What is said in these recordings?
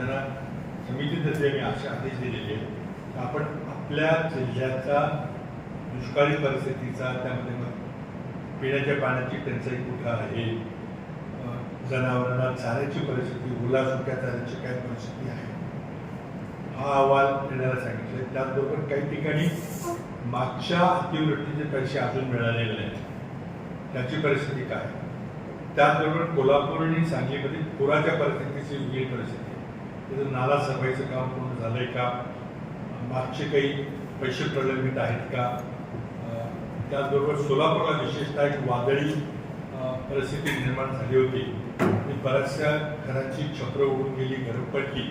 त्यांना समितीतर्फे आम्ही असे आदेश दिलेले की आपण आपल्या जिल्ह्याचा दुष्काळी परिस्थितीचा त्यामध्ये मग पिण्याच्या पाण्याची टंचाई कुठं आहे? जनावरांना चाऱ्याची परिस्थिती ओला सुक्या चाऱ्याची काय परिस्थिती आहे? हा अहवाल देण्याला सांगितले त्याचबरोबर काही ठिकाणी मागच्या अतिवृष्टीचे पैसे अजून मिळालेले नाहीत. त्याची परिस्थिती काय? त्याचबरोबर कोल्हापूर आणि सांगलीमध्ये पुराच्या परिस्थितीची वेगळी परिस्थिती तिथं नाला सफाईचं काम पूर्ण झालंय का? मागचे काही पैसे प्रलंबित आहेत का? त्याचबरोबर सोलापूरला विशेषतः एक वादळी परिस्थिती निर्माण झाली होती. आणि बऱ्याचशा घरांची छत्र उडून गेली घरं पडली.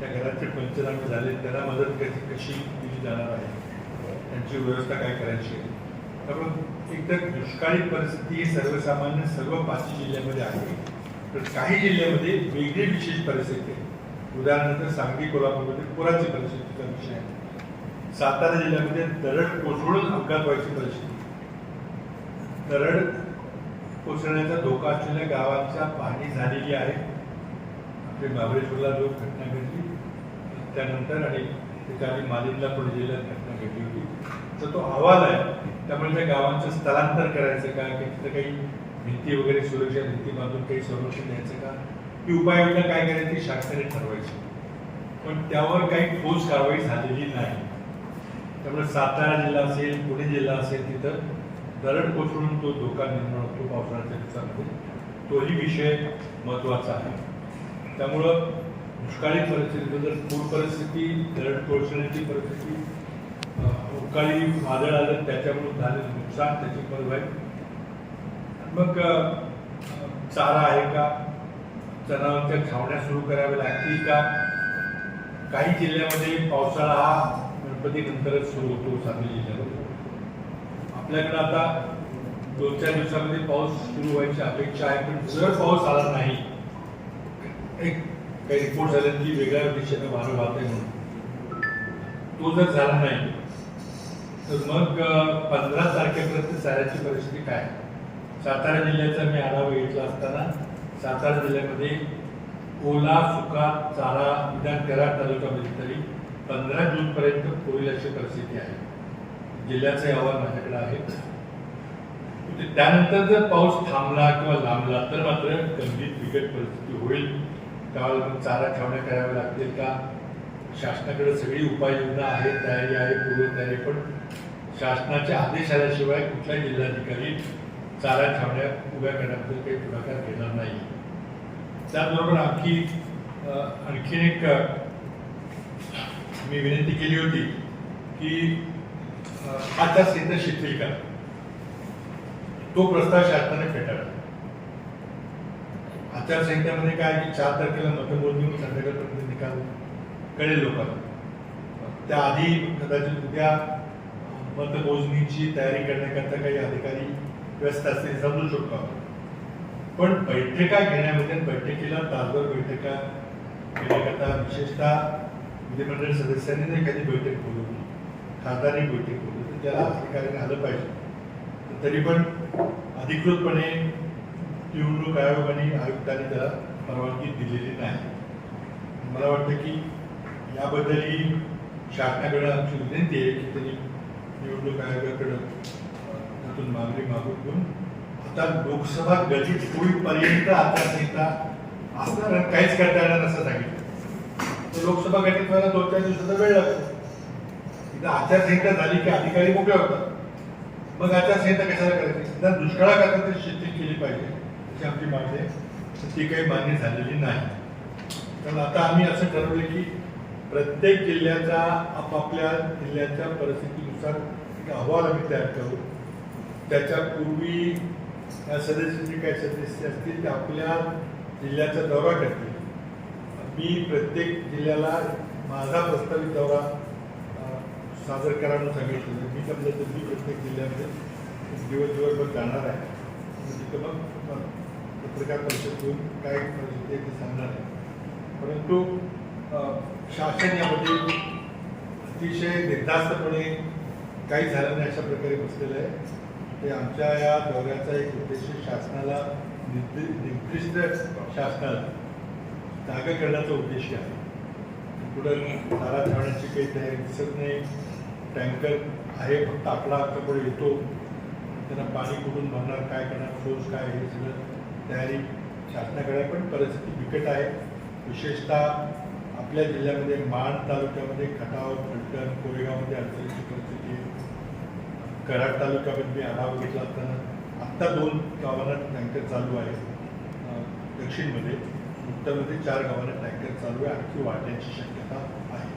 त्या घराचे पंचनामे झाले. त्यांना मदत कशी कशी दिली जाणार आहे? त्यांची व्यवस्था काय करायची आहे? त्यामुळे एकतर दुष्काळी परिस्थिती ही सर्वसामान्य सर्व पाचही जिल्ह्यामध्ये आहे. तर काही जिल्ह्यामध्ये वेगळी विशेष परिस्थिती आहे. उदाहरणार्थ सांगली कोल्हापूरमध्ये पुराची परिस्थितीचा विषय आहे. सातारा जिल्ह्यामध्ये दरड कोसळून अपघात व्हायची परिस्थिती. दरड कोसळण्याचा धोका असलेल्या गावांच्या पाहणी झालेली आहे. आपले महाबळेश्वरला जो घटना घडली त्यानंतर आणि त्याच्या आधी मालिनला पुणे जिल्ह्यात घटना घडली होती. तर तो अहवाल आहे. त्यामुळे त्या गावांचं स्थलांतर करायचं का की तिथं काही भिंती वगैरे सुरक्षा भिंती बांधून काही संरक्षण द्यायचं का? की उपाययोजना काय करायची शासनाने ठरवायची. पण त्यावर काही ठोस कारवाई झालेली नाही. त्यामुळे सातारा जिल्हा असेल पुणे जिल्हा असेल तिथं दरड कोसळून तो धोका निर्माण होतो पावसाळ्याच्या दिवसामध्ये तोही विषय महत्त्वाचा आहे. त्यामुळं दुष्काळी परिस्थितीबद्दल जर पूर परिस्थिती दरड कोसळण्याची परिस्थिती अं, अवकाळी वादळ आलं त्याच्यामुळे झालेलं नुकसान त्याची परवाई मग चारा आहे का? जनावरांच्या छावण्या सुरू कराव्या लागतील का? काही जिल्ह्यामध्ये पावसाळा हा गणपतीनंतरच सुरू होतो सांगली जिल्ह्यामध्ये. आपल्याकडे आता दोन चार दिवसामध्ये पाऊस सुरू व्हायची अपेक्षा आहे पण जर पाऊस आला नाही एक काही रिपोर्ट झाले की वेगळ्या दिशेनं वारं वाहत आहे म्हणून. तो जर झाला नाही तर मग पंधरा तारखेपर्यंत साऱ्याची परिस्थिती काय? आहे? सातारा जिल्ह्याचा मी आढावा घेतला असताना सातारा जिल्ह्यामध्ये ओला सुका चारा निदान कराड तालुक्यामध्ये तरी पंधरा जूनपर्यंत होईल अशी परिस्थिती आहे. जिल्ह्याचे अहवाल माझ्याकडे आहे. त्यानंतर जर पाऊस थांबला किंवा लांबला तर मात्र गंभीर बिकट परिस्थिती होईल. त्यावेळेला मग चारा छावण्या कराव्या लागतील का? शासनाकडे सगळी उपाययोजना आहे तयारी आहे पूर्वतयारी पण शासनाचे आदेश आल्याशिवाय कुठल्याही जिल्हाधिकारी चारा छावण्या उभ्या करण्याबद्दल काही पुढाकार घेणार नाही. त्याचबरोबर आणखी आणखीन एक मी विनंती केली होती की अ, आचारसंहिता शिथिल करा तो प्रस्ताव शासनाने फेटाळला. आचारसंहितेमध्ये काय की चार तारखेला मतमोजणी संध्याकाळपर्यंत निकाल कळेल लोकांना. त्याआधी कदाचित उद्या मतमोजणीची तयारी करण्याकरता काही अधिकारी व्यस्त असते समजू शकतो आपण. पण बैठका घेण्यामध्ये बैठकीला तासभर बैठका घेण्याकरता विशेषतः विधिमंडळ सदस्यांनी जर एखादी बैठक बोलवली. खासदारी बैठक बोलवली. तर त्याला अधिकाऱ्याने आलं पाहिजे. तरी पण अधिकृतपणे निवडणूक आयोग आणि आयुक्तांनी त्याला परवानगी दिलेली नाही. मला वाटतं की याबद्दलही शासनाकडे आमची विनंती आहे की त्यांनी निवडणूक आयोगाकडं त्यातून मागणी मागून घेऊन आता लोकसभा गजित होईपर्यंत आचारसंहिता असणार काहीच करता येणार असं सांगितलं. तर लोकसभा गलित व्हायला दोन चार दिवसाचा वेळ लागतो. इथं आचारसंहिता झाली की अधिकारी मोकळे होतात. मग आचारसंहिता कशाला करायची? निदान दुष्काळाकरता तरी शेती केली पाहिजे अशी आमची मागणी आहे. तर ती काही मान्य झालेली नाही. तर आता आम्ही असं ठरवलं की प्रत्येक जिल्ह्याचा आपापल्या जिल्ह्याच्या परिस्थितीनुसार एक अहवाल आम्ही तयार करू. त्याच्या पूर्वी या सदस्य जे काही सदस्य असतील ते आपल्या जिल्ह्याचा दौरा करतील. मी प्रत्येक जिल्ह्याला माझा प्रस्तावित दौरा सादर करायला सांगितलं मी समजा तर म्हणजे मी प्रत्येक जिल्ह्यामध्ये एक दिवस दिवसभर जाणार आहे. तिथं मग पत्रकार परिषद घेऊन काय ते सांगणार आहे. परंतु शासन यामध्ये अतिशय निर्धास्तपणे काही झालं नाही अशा प्रकारे बसलेलं आहे. ते आमच्या या दौऱ्याचा एक उद्देश शासनाला निर्दि- निर्दिष्ट शासनाला जागा करण्याचा उद्देश आहे. कुठं चारा ठेवण्याची काही तयारी दिसत नाही. टँकर आहे फक्त आपला आमच्याकडे येतो. त्यांना पाणी कुठून भरणार काय करणार सोर्स काय हे सगळं तयारी शासनाकडे पण परिस्थिती बिकट आहे. विशेषतः आपल्या जिल्ह्यामध्ये माण तालुक्यामध्ये खटाव फलटण कोरेगावमध्ये अडचणीची परिस्थिती आहे. कराड तालुक्यामध्ये मी आढावा घेतला असताना आत्ता दोन गावांना टँकर चालू आहे. दक्षिणमध्ये उत्तरमध्ये चार गावांना टँकर चालू आहे. आणखी वाढण्याची शक्यता आहे.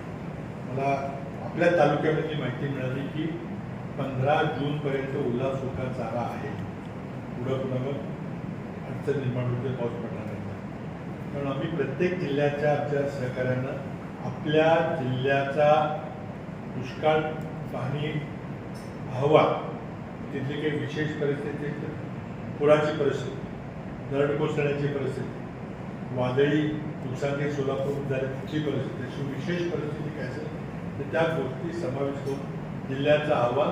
मला आपल्या तालुक्यामधली माहिती मिळाली की पंधरा जूनपर्यंत ओला सुका चारा आहे. पुढं पुढं अडचण निर्माण होते पाऊस पडणार नाही. कारण आम्ही प्रत्येक जिल्ह्याच्या आमच्या सहकाऱ्यांना आपल्या जिल्ह्याचा दुष्काळ पाहणी हवा तिथली काही विशेष परिस्थिती पुराची परिस्थिती दरड कोसळण्याची परिस्थिती वादळी नुकसानी सोलापूर झाली तिथली परिस्थिती अशी विशेष परिस्थिती काय असेल? तर त्या गोष्टी समाविष्ट करून जिल्ह्याचा अहवाल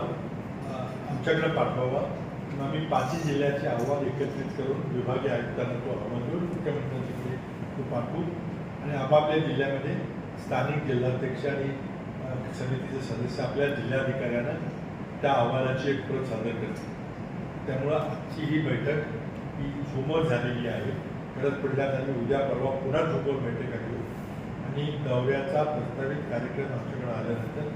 आमच्याकडे पाठवावा. आम्ही पाचही जिल्ह्याचे अहवाल एकत्रित करून विभागीय आयुक्तांना तो अहवाल देऊन मुख्यमंत्र्यांच्याकडे तो पाठवू. आणि आपापल्या जिल्ह्यामध्ये स्थानिक जिल्हाध्यक्ष आणि समितीचे सदस्य आपल्या जिल्हाधिकाऱ्यांना त्या अहवालाची एक प्रत सादर करते. त्यामुळं आजची ही बैठक ही झुमर झालेली आहे. गरज पडल्यास आम्ही उद्या परवा पुन्हा झुमर बैठक घेऊ आणि दौऱ्याचा प्रस्तावित कार्यक्रम आमच्याकडे आल्यानंतर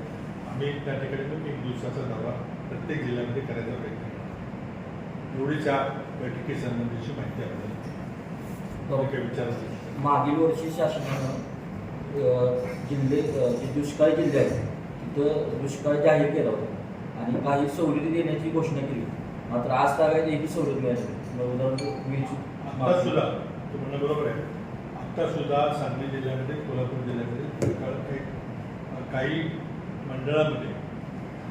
आम्ही त्या ठिकाणी मग एक दिवसाचा दौरा प्रत्येक जिल्ह्यामध्ये करायचा प्रयत्न करतो. एवढीच्या बैठकीसंबंधीची माहिती आपल्याला काही विचारायचं मागील वर्षी शासनानं जिल्हे जे दुष्काळी जिल्हे आहेत तिथं दुष्काळ जाहीर केला होता. आणि काही सवलती देण्याची घोषणा केली. मात्र आज तागायत एकही सवलत मिळाली उदाहरण सुद्धा म्हणणं बरोबर आहे. आत्ता सुद्धा सांगली जिल्ह्यामध्ये कोल्हापूर जिल्ह्यामध्ये दुष्काळ काही मंडळामध्ये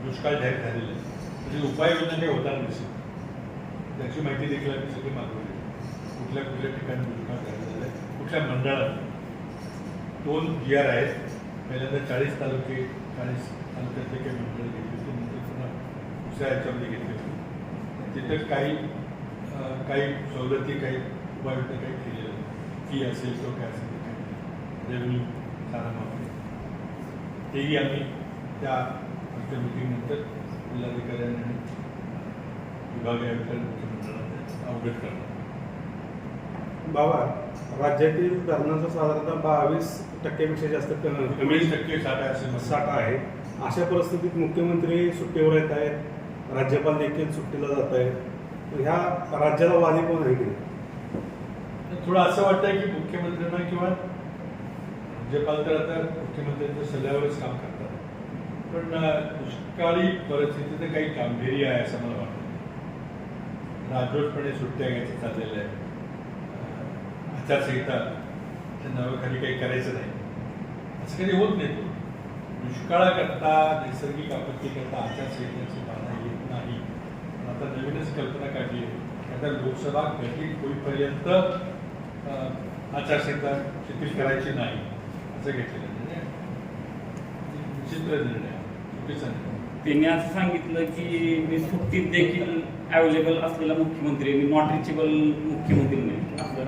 दुष्काळ जाहीर झालेला आहे म्हणजे उपाययोजना काही होताना दिसत त्याची माहिती देखील आम्ही सगळी मागवली कुठल्या कुठल्या ठिकाणी दुष्काळ जाहीर झाला आहे? कुठल्या मंडळात? दोन जी आर आहेत. पहिल्यांदा चाळीस तालुके चाळीस तालुक्यातले काही मंडळ गेले दुसऱ्या याच्यामध्ये घेतली तिथं काही काही सवलती काही उपाययोजना काही केलेल्या आहेत. फी असेल किंवा काय असेल रेव्हेन्यू मागणी तेही आम्ही त्या आमच्या मिटिंगनंतर जिल्हाधिकाऱ्यांनी आणि विभागीय मुख्यमंत्र्यांना अवगत करणार बाबा राज्यातील धरणांचा साधारणतः बावीस टक्क्यापेक्षा जास्त कमी टक्के साठा असेल साठा आहे. अशा परिस्थितीत मुख्यमंत्री सुट्टीवर येत आहेत. राज्यपाल देखील सुट्टीला जात आहे ह्या राज्याला वादी कोण आहे की थोडं असं वाटतंय की मुख्यमंत्र्यांना किंवा राज्यपाल तर आता मुख्यमंत्र्यांच्या सल्ल्यावरच काम करतात. पण दुष्काळी परिस्थितीचं काही गांभीर्य आहे असं मला वाटतं. राजरोटपणे सुट्ट्या घ्यायच्या चाललेल्या आहेत. अं, आचारसंहिता च्या नावाखाली काही करायचं नाही. असं कधी होत नाही. तो दुष्काळाकरता नैसर्गिक आपत्तीकरता आचारसंहितेची बाधा आता नवीनच कल्पना काढली आहे. आता लोकसभा गठीत होईपर्यंत आचारसंहिता शिथिल करायची नाही असं घेतलेलं. म्हणजे विचित्र निर्णय. चुकीचा निर्णय. त्यांनी असं सांगितलं की मी सुट्टीत देखील अवेलेबल असलेला मुख्यमंत्री मी नॉट रिचेबल मुख्यमंत्री नाही. असं.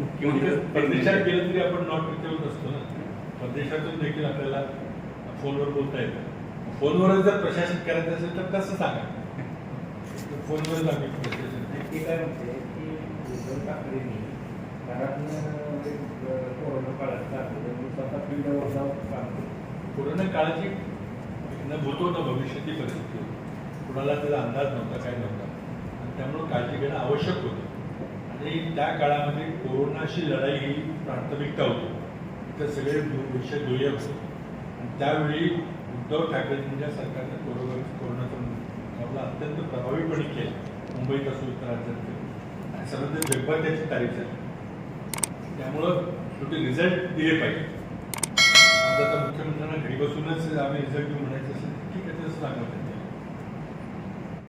मुख्यमंत्री परदेशात गेलं तरी आपण नॉट रिचेबल असतो ना. परदेशातून देखील आपल्याला फोनवर बोलता येतं. फोनवरच जर प्रशासन करायचं असेल तर कसं सांगा फोनवर आम्ही ते काय म्हणते की उद्धव ठाकरेंनी घरातनं कोरोना काळात टाकलं स्वतः फील्डवर जाऊन काम कोरोना काळाची न भूतो न भविष्याची परिस्थिती होती. कुणाला त्याचा अंदाज नव्हता काय नव्हता. आणि त्यामुळं काळजी घेणं आवश्यक होतं. आणि त्या काळामध्ये कोरोनाशी लढाई ही प्राथमिकता होती. तर सगळे विषय दुय्यम होते. आणि त्यावेळी उद्धव ठाकरेंच्या सरकारने कोरोना मुकाबला अत्यंत प्रभावीपणे केलं. मुंबईत असो इतर राज्यात आणि सर्वांचे जगभर त्याची तारीफ झाली. त्यामुळं शेवटी रिझल्ट दिले पाहिजे. आता मुख्यमंत्र्यांना घरी बसूनच आम्ही रिझल्ट घेऊन म्हणायचं असेल ठीक आहे तसं सांगत